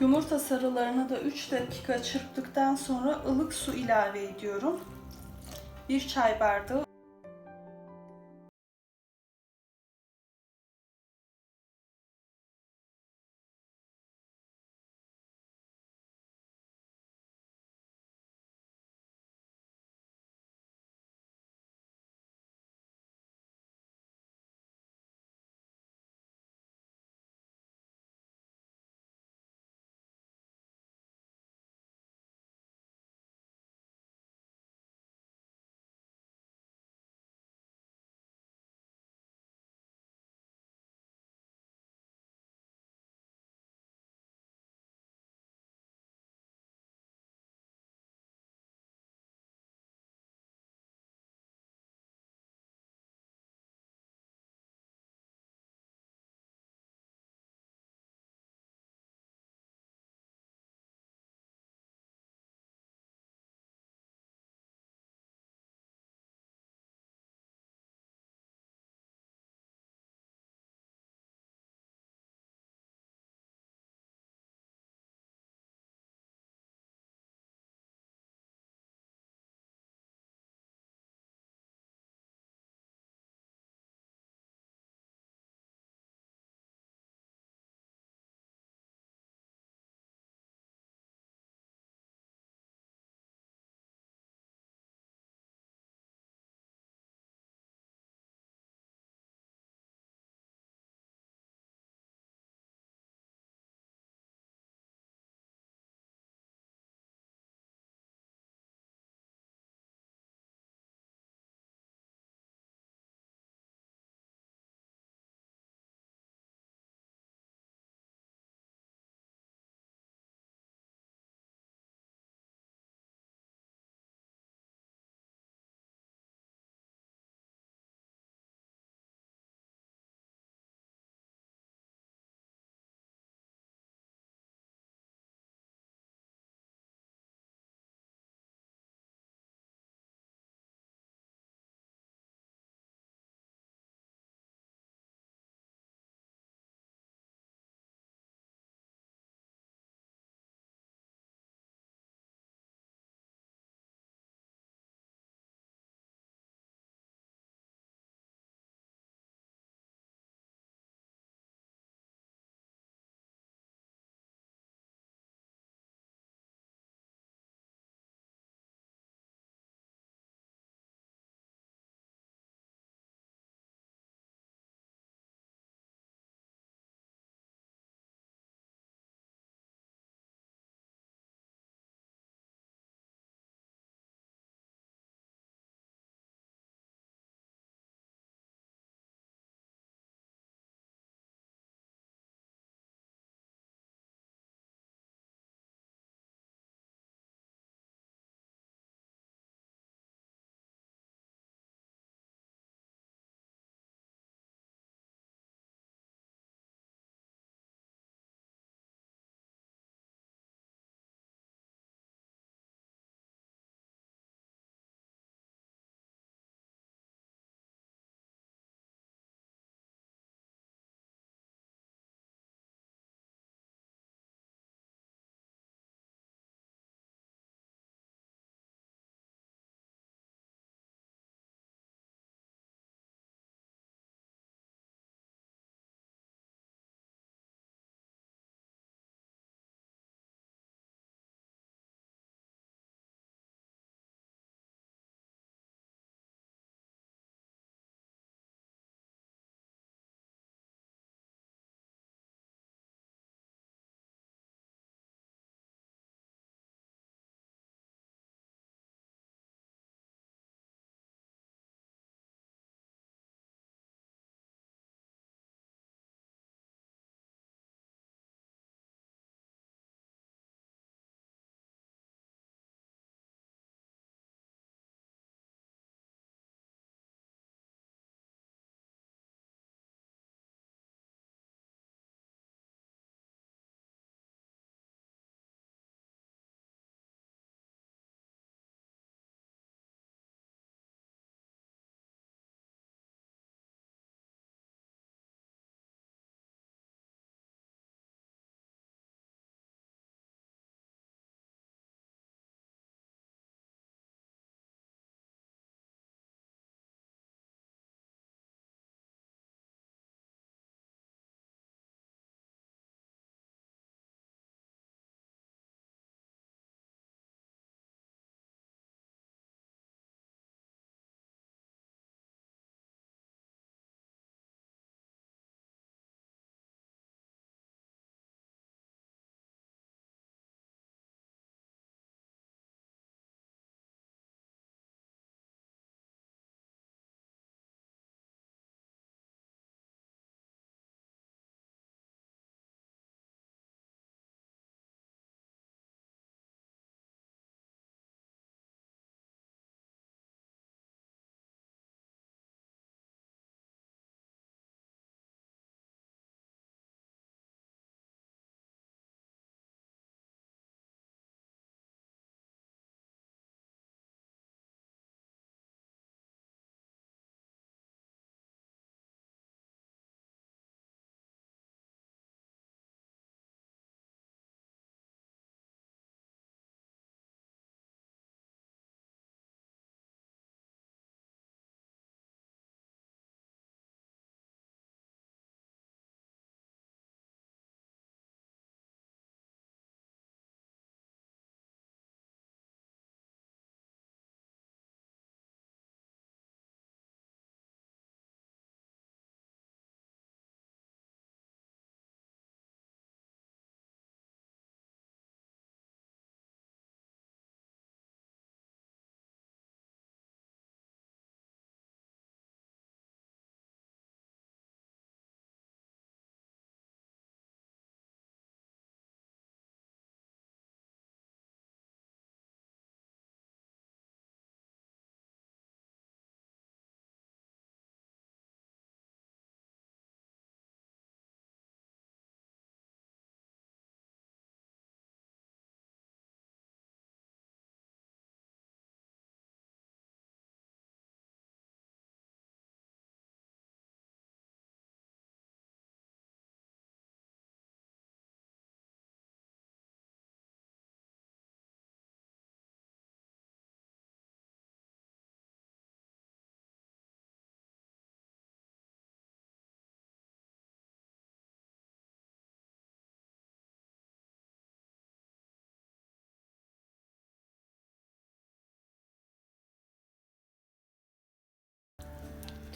Yumurta sarılarını da 3 dakika çırptıktan sonra ılık su ilave ediyorum. 1 çay bardağı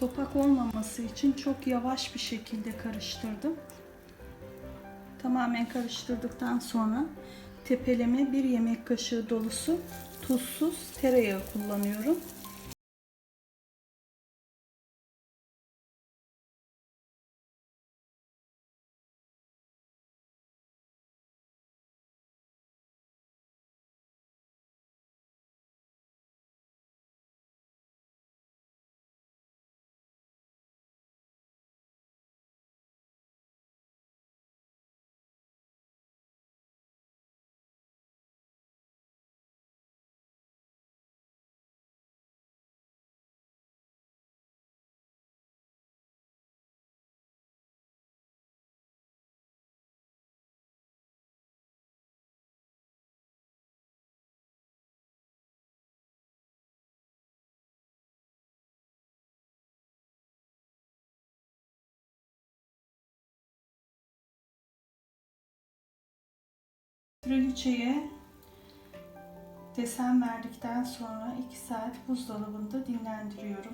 Topak olmaması için çok yavaş bir şekilde karıştırdım. Tamamen karıştırdıktan sonra tepeleme bir yemek kaşığı dolusu tuzsuz tereyağı kullanıyorum. Kraliçeye desen verdikten sonra 2 saat buzdolabında dinlendiriyorum.